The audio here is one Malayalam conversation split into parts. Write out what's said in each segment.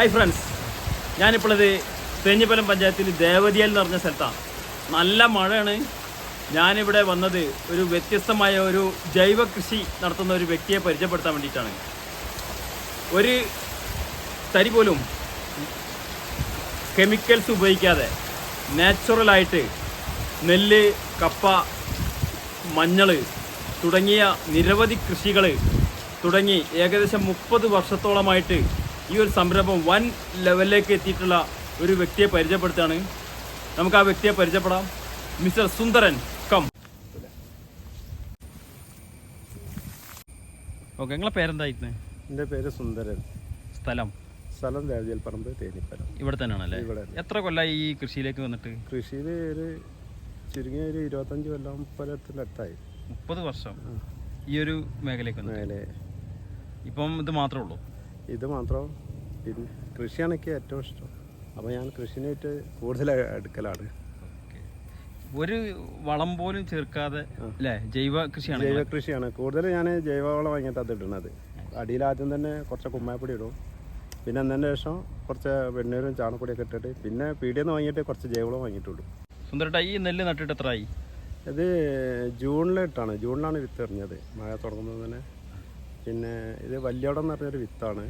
ഹായ് ഫ്രണ്ട്സ് ഞാനിപ്പോഴത് തേഞ്ഞിപ്പലം പഞ്ചായത്തിൽ ദേവതിയൽ എന്ന് പറഞ്ഞ സ്ഥലത്താണ് നല്ല മഴയാണ്. ഞാനിവിടെ വന്നത് ഒരു വ്യത്യസ്തമായ ഒരു ജൈവ കൃഷി നടത്തുന്ന ഒരു വ്യക്തിയെ പരിചയപ്പെടുത്താൻ വേണ്ടിയിട്ടാണ്. ഒരു തരി പോലും കെമിക്കൽസ് ഉപയോഗിക്കാതെ നാച്ചുറലായിട്ട് നെല്ല് കപ്പ മഞ്ഞൾ തുടങ്ങിയ നിരവധി കൃഷികൾ തുടങ്ങി ഏകദേശം മുപ്പത് വർഷത്തോളമായിട്ട് ഈ ഒരു സംരംഭം വൻ ലെവലിലേക്ക് എത്തിയിട്ടുള്ള ഒരു വ്യക്തിയെ പരിചയപ്പെടുത്താണ് നമുക്ക് ആ വ്യക്തിയെ പരിചയപ്പെടാം. മിസ്റ്റർ സുന്ദരൻ കം. ഓക്കെ നിങ്ങളെ പേരെന്തായിരുന്നു എന്റെ പേര് സുന്ദരൻ. സ്ഥലം? സ്ഥലം ദേവജൽപ്പറമ്പ് തേനിപ്പലം ഇവിടെ തന്നെയാണല്ലേ? ഇവിടെ എത്ര കൊല്ലമായി ഈ കൃഷിയിലേക്ക് വന്നിട്ട്? കൃഷിയിൽ ഒരു ചുരുങ്ങിയ ഒരു ഇരുപത്തഞ്ച് കൊല്ലം മുപ്പതിന്റെ അടുത്തായി മുപ്പത് വർഷം ഈ ഒരു മേഖലയ്ക്ക് മേലെ. ഇപ്പം ഇത് മാത്രമേ ഉള്ളൂ? ഇത് മാത്രം. പിന്നെ കൃഷിയാണ് എനിക്ക് ഏറ്റവും ഇഷ്ടം. അപ്പോൾ ഞാൻ കൃഷിനായിട്ട് കൂടുതൽ എടുക്കലാണ്. ഒരു വളം പോലും ചേർക്കാതെ അല്ലേ? ജൈവ കൃഷിയാണ് ജൈവ കൃഷിയാണ്. കൂടുതൽ ഞാൻ ജൈവ വളം വാങ്ങിയിട്ട് അത് ഇടുന്നത്. അടിയിൽ ആദ്യം തന്നെ കുറച്ച് കുമ്മായപ്പൊടി ഇടും. പിന്നെ എന്നതിന് ശേഷം കുറച്ച് വെണ്ണീരും ചാണകപ്പൊടിയൊക്കെ ഇട്ടിട്ട് പിന്നെ പീടിയിൽ നിന്ന് വാങ്ങിയിട്ട് കുറച്ച് ജൈവവളം വാങ്ങിയിട്ടുള്ളൂ സുന്ദരട്ട ഈ നെല്ല് നട്ടിട്ട് എത്രയായി ഇത് ജൂണിലിട്ടാണ് ജൂണിലാണ് വിത്ത് എറിഞ്ഞത് മഴ തുടങ്ങുന്നത് തന്നെ. പിന്നെ ഇത് വല്യോടം എന്ന് പറഞ്ഞൊരു വിത്താണ്.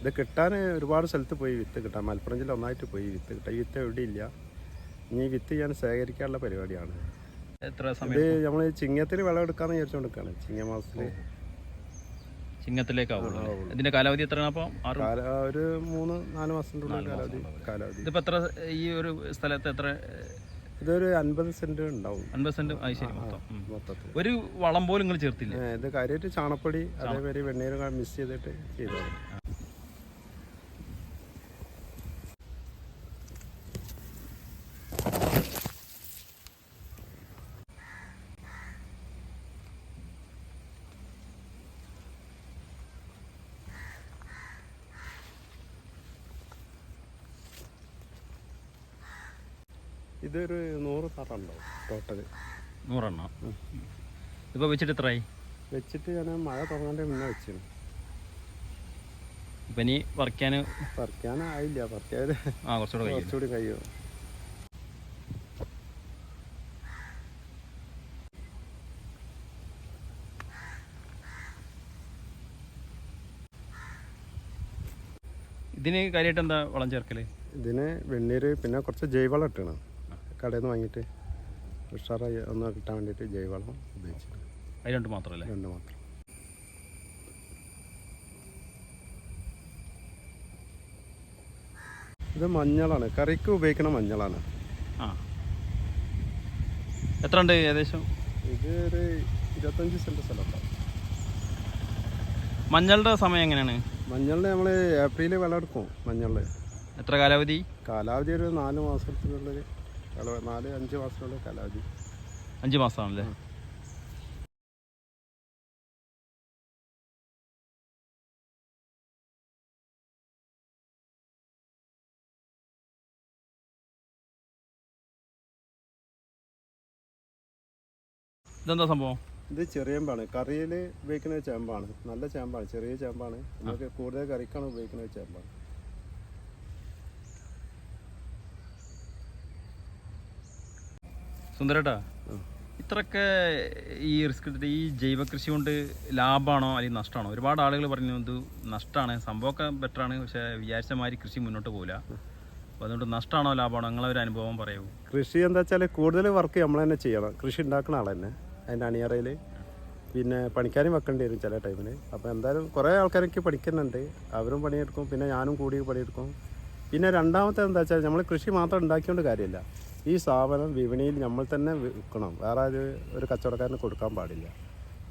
ഇത് കിട്ടാൻ ഒരുപാട് സ്ഥലത്ത് പോയി വിത്ത് കിട്ടാം മലപ്പുറം ജില്ല ഒന്നായിട്ട് പോയി വിത്ത് കിട്ടാം ഈ വിത്ത് എവിടെയില്ല ഇനി ഈ വിത്ത് ഞാൻ ശേഖരിക്കാനുള്ള പരിപാടിയാണ്. ഇത് നമ്മൾ ചിങ്ങത്തിൽ വിളവെടുക്കാന്ന് വിചാരിച്ചുകൊണ്ടിരിക്കുകയാണ് ചിങ്ങമാസത്തിൽ ചിങ്ങത്തിലേക്കാവുള്ളൂ. മാസത്തിൽ ഇതിന്റെ കാലാവധി എത്രയാണ് അപ്പോൾ ഒരു മൂന്ന് നാല് മാസത്തിന്റെ ഉള്ളിൽ കാലാവധി കാലാവധി. എത്ര ഈ ഒരു സ്ഥലത്ത് എത്ര ഇതൊരു അൻപത് സെന്റ് ഉണ്ടാവും. അൻപത് സെന്റ്? ശരി മൊത്തം. ഉം. മൊത്തത്തിൽ ഒരു വളം പോലും നിങ്ങൾ ചേർത്തില്ല? ഏ, ഇത് കാര്യമായിട്ട് ചാണപ്പൊടി അതേപോലെ വെണ്ണീരും മിക്സ് ചെയ്തിട്ട് ചെയ്തത് ഇതൊരു നൂറ് തറുണ്ടാവും ടോട്ടൽ നൂറെണ്ണം? ഇപ്പോൾ വെച്ചിട്ട് എത്രയായി? വെച്ചിട്ട് ഞാൻ മഴ തുടങ്ങാന്റെ മുന്നേ വെച്ചിരുന്നു. ഇപ്പൊ ഇനി പറിക്കാൻ പറിക്കാനായില്ല. പറിക്കാൻ ആ കുറച്ചുകൂടെ കഴിയും. കുറച്ചുകൂടി കഴിയും. ഇതിന് കാര്യമായിട്ട് എന്താ വളം ചേർക്കൽ? ഇതിന് വെണ്ണീര് പിന്നെ കുറച്ച് ജൈവവളം ഇട്ടണം. കടയിൽ നിന്ന് വാങ്ങിയിട്ട് ഉഷാറായി ഒന്ന് കിട്ടാൻ വേണ്ടിയിട്ട് ജൈവവളം ഉപയോഗിച്ചത് അത് രണ്ട് മാത്രമല്ലേ? രണ്ട് മാത്രം. ഇത് മഞ്ഞളാണ്. കറിക്ക് ഉപയോഗിക്കുന്ന മഞ്ഞളാണ്. ആ. എത്ര ഉണ്ട് ഏകദേശം? ഇത് ഒരു ഇരുപത്തഞ്ച് സെന്റ് സ്ഥലമുണ്ടാവും മഞ്ഞളുടെ സമയം എങ്ങനെയാണ്? മഞ്ഞളിന് നമ്മൾ ഏപ്രിലിൽ വിളവെടുക്കും മഞ്ഞളിൽ എത്ര കാലാവധി? കാലാവധി ഒരു നാല് മാസത്തിനുള്ളിൽ കാല- നാല് അഞ്ച് മാസത്തിനുള്ളിൽ കാലാവധി. അഞ്ച് മാസമാണല്ലേ? ഇതെന്താ സംഭവം? ഇത് ചെറിയമ്പാണ്. കറിയിൽ ഉപയോഗിക്കുന്ന ചേമ്പാണ്. നല്ല ചേമ്പാണ്. ചെറിയ ചേമ്പാണ്. നമുക്ക് കൂടുതൽ കറിക്കാണ് ഉപയോഗിക്കുന്ന ചേമ്പാണ്. സുന്ദരേട്ടാ. ഇത്രയൊക്കെ ഈ റിസ്ക് എടുത്തിട്ട് ഈ ജൈവ കൃഷി കൊണ്ട് ലാഭമാണോ അല്ലെങ്കിൽ നഷ്ടമാണോ? ഒരുപാട് ആളുകൾ പറഞ്ഞു ഇത് നഷ്ടമാണ് സംഭവമൊക്കെ ബെറ്ററാണ് പക്ഷേ വിചാരിച്ച മാതിരി കൃഷി മുന്നോട്ട് പോകില്ല അപ്പോൾ അതുകൊണ്ട് നഷ്ടമാണോ ലാഭമാണോ നിങ്ങളെ ഒരു അനുഭവം പറയൂ. കൃഷി എന്താ വെച്ചാൽ കൂടുതൽ വർക്ക് നമ്മൾ തന്നെ ചെയ്യണം. കൃഷി ഉണ്ടാക്കുന്ന ആൾ തന്നെ അതിന്റെ അണിയറയിൽ. പിന്നെ പണിക്കാരും വെക്കേണ്ടി വരും ചില ടൈമിൽ അപ്പോൾ എന്തായാലും കുറേ ആൾക്കാരൊക്കെ പഠിക്കുന്നുണ്ട്. അവരും പണിയെടുക്കും പിന്നെ ഞാനും കൂടി പണിയെടുക്കും. പിന്നെ രണ്ടാമത്തെ എന്താ വെച്ചാൽ നമ്മൾ കൃഷി മാത്രം ഉണ്ടാക്കിയോണ്ട് കാര്യമില്ല. ഈ സാധനം വിപണിയിൽ നമ്മൾ തന്നെ വിൽക്കണം. വേറെ ഒരു ഒരു കച്ചവടക്കാരന് കൊടുക്കാൻ പാടില്ല.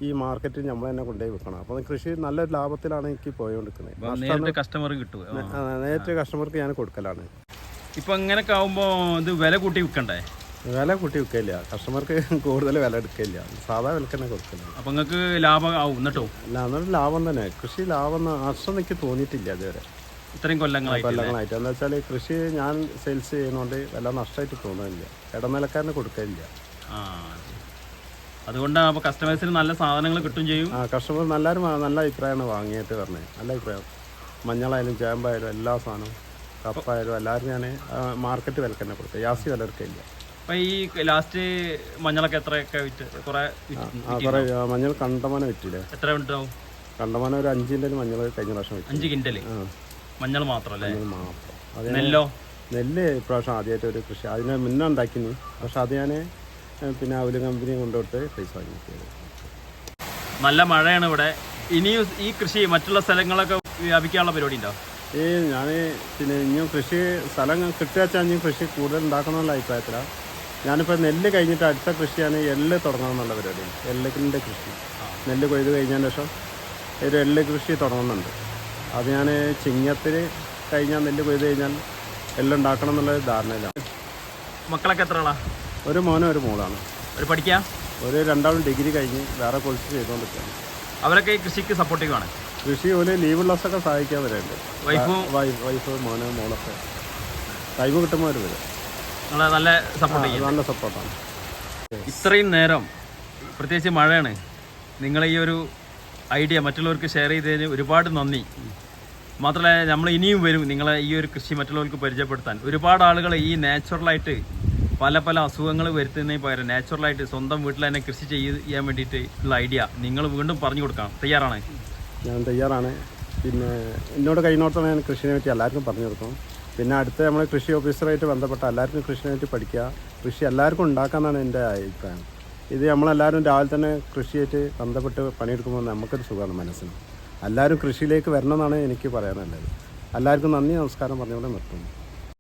ഈ മാർക്കറ്റിൽ നമ്മൾ തന്നെ കൊണ്ടുപോയി വിൽക്കണം. അപ്പോൾ കൃഷി നല്ല ലാഭത്തിലാണ് എനിക്ക് പോയിക്കൊണ്ടിരിക്കുന്നത് കസ്റ്റമർ നേരിട്ട് കസ്റ്റമർക്ക് ഞാൻ കൊടുക്കലാണ്. ഇപ്പം ഇങ്ങനെയൊക്കെ ആകുമ്പോൾ ഇത് വില കൂട്ടി വിൽക്കണ്ടേ? വില കൂട്ടി വിൽക്കില്ല കസ്റ്റമർക്ക് കൂടുതൽ വില എടുക്കില്ല സാധാ വിലക്ക് തന്നെ കൊടുക്കില്ല അപ്പം നിങ്ങൾക്ക് ലാഭം ആവും എന്നിട്ടോ? ലാഭം തന്നെ. കൃഷി ലാഭം ആശ്രമിക്ക് നഷ്ടം എനിക്ക് തോന്നിയിട്ടില്ല ഇതുവരെ. ഇത്രയും കൊല്ലങ്ങളായിട്ട് കൊല്ലങ്ങളായിട്ട്. എന്താ വെച്ചാൽ കൃഷി ഞാൻ സെയിൽസ് ചെയ്യുന്നതുകൊണ്ട് വല്ല നഷ്ടമായിട്ട് തോന്നുന്നില്ല ഇടനിലക്കാരന് ആ. അതുകൊണ്ടാണ് അപ്പോൾ കസ്റ്റമേഴ്സിന് നല്ല സാധനങ്ങൾ കിട്ടും ചെയ്യും. ആ കസ്റ്റമർ നല്ലൊരു നല്ല അഭിപ്രായമാണ് വാങ്ങിയിട്ട് പറഞ്ഞത്. നല്ല അഭിപ്രായം. മഞ്ഞളായാലും ചേമ്പായാലും എല്ലാ സാധനവും കപ്പായാലും എല്ലാവരും ഞാൻ മാർക്കറ്റ് വിലക്ക് തന്നെ കൊടുത്തത് ജാസ്തി വില എടുക്കില്ല അപ്പൊ ഈ ലാസ്റ്റ് മഞ്ഞളൊക്കെ എത്രയൊക്കെ വിറ്റ്? കുറേ കുറേ മഞ്ഞൾ കണ്ടമാനം വിറ്റില്ലേ? എത്ര ഉണ്ടാവും കണ്ടമാനം ഒരു അഞ്ച് കിൻഡൽ മഞ്ഞൾ കഴിഞ്ഞ പ്രാവശ്യം അഞ്ച് കിൻഡൽ ആ. മഞ്ഞൾ മാത്രം നെല്ലോ? നെല്ല് ഇപ്രാവശ്യം ആദ്യമായിട്ട് ഒരു കൃഷി. അതിനെ മുന്നേ ഉണ്ടാക്കിന്. പക്ഷെ അത് ഞാൻ പിന്നെ അവൽ കമ്പനി കൊണ്ടുപോയിട്ട് പൈസ വാങ്ങിക്കിയത് നല്ല മഴയാണ് ഇവിടെ. ഇനിയും ഈ കൃഷി മറ്റുള്ള സ്ഥലങ്ങളൊക്കെ വ്യാപിക്കാനുള്ള പരിപാടി ഉണ്ടോ? ഈ ഞാൻ പിന്നെ ഇനിയും കൃഷി സ്ഥലം കിട്ടിയാച്ചാൽ ഇനിയും കൃഷി കൂടുതൽ ഉണ്ടാക്കണമെന്നുള്ള അഭിപ്രായത്തിലാണ് ഞാനിപ്പോൾ നെല്ല് കഴിഞ്ഞിട്ട് അടുത്ത കൃഷിയാണ് എള്ള് തുടങ്ങണം എന്നുള്ള പരിപാടി എള്ളിന്റെ കൃഷി. നെല്ല് കൊയ്ത് കഴിഞ്ഞതിന് ശേഷം ഒരു എള്ള് കൃഷി തുടങ്ങുന്നുണ്ട്. അത് ഞാൻ ചിങ്ങത്തിൽ കഴിഞ്ഞാൽ നെല്ല് കൊയ്ത് കഴിഞ്ഞാൽ എല്ലാം ഉണ്ടാക്കണം എന്നുള്ള ധാരണയിലാണ്. മക്കളൊക്കെ എത്ര ആളാ? ഒരു മോനും ഒരു മോളാണ് ഒരു പഠിക്കാം? ഒരു രണ്ടാളും ഡിഗ്രി കഴിഞ്ഞ് വേറെ കോഴ്സ് ചെയ്തുകൊണ്ടിരിക്കുകയാണ്. അവരൊക്കെ ഈ കൃഷിക്ക് സപ്പോർട്ടീവ് ആണ് കൃഷി ഒരു ലീവുള്ളതൊക്കെ സഹായിക്കാൻ വരുന്നുണ്ട് വൈഫും? വൈഫ് വൈഫ് മോന് മോളൊക്കെ. ടൈം കിട്ടുമ്പോൾ അവർ വരും. നല്ല സപ്പോർട്ട് നല്ല സപ്പോർട്ടാണ് ഇത്രയും നേരം പ്രത്യേകിച്ച് മഴയാണ്. നിങ്ങൾ ഈ ഒരു ഐഡിയ മറ്റുള്ളവർക്ക് ഷെയർ ചെയ്തതിന് ഒരുപാട് നന്ദി. മാത്രമല്ല നമ്മൾ ഇനിയും വരും നിങ്ങളെ ഈ ഒരു കൃഷി മറ്റുള്ളവർക്ക് പരിചയപ്പെടുത്താൻ. ഒരുപാട് ആളുകൾ ഈ നാച്ചുറലായിട്ട് പല പല അസുഖങ്ങൾ വരുത്തുന്നതിന് പകരം നാച്ചുറലായിട്ട് സ്വന്തം വീട്ടിൽ തന്നെ കൃഷി ചെയ്യാൻ വേണ്ടിയിട്ട് ഉള്ള ഐഡിയ നിങ്ങൾ വീണ്ടും പറഞ്ഞു കൊടുക്കാം തയ്യാറാണ്? ഞാൻ തയ്യാറാണ്. പിന്നെ എന്നോട് കഴിഞ്ഞോടത്തോളം ഞാൻ കൃഷിനെ പറ്റി എല്ലാവർക്കും പറഞ്ഞു കൊടുക്കും. പിന്നെ അടുത്ത നമ്മൾ കൃഷി ഓഫീസറായിട്ട് ബന്ധപ്പെട്ട എല്ലാവർക്കും കൃഷിനെ പറ്റി പഠിക്കുക. കൃഷി എല്ലാവർക്കും ഉണ്ടാക്കാമെന്നാണ് എന്റെ അഭിപ്രായം. ഇത് നമ്മളെല്ലാവരും രാവിലെ തന്നെ കൃഷിയായിട്ട് ബന്ധപ്പെട്ട് പണിയെടുക്കുമ്പോൾ നമുക്കൊരു സുഖമാണ് മനസ്സിന്. എല്ലാവരും കൃഷിയിലേക്ക് വരണമെന്നാണ് എനിക്ക് പറയാനുള്ളത്. എല്ലാവർക്കും നന്ദി നമസ്കാരം പറഞ്ഞുകൊണ്ട് നിർത്തുന്നു.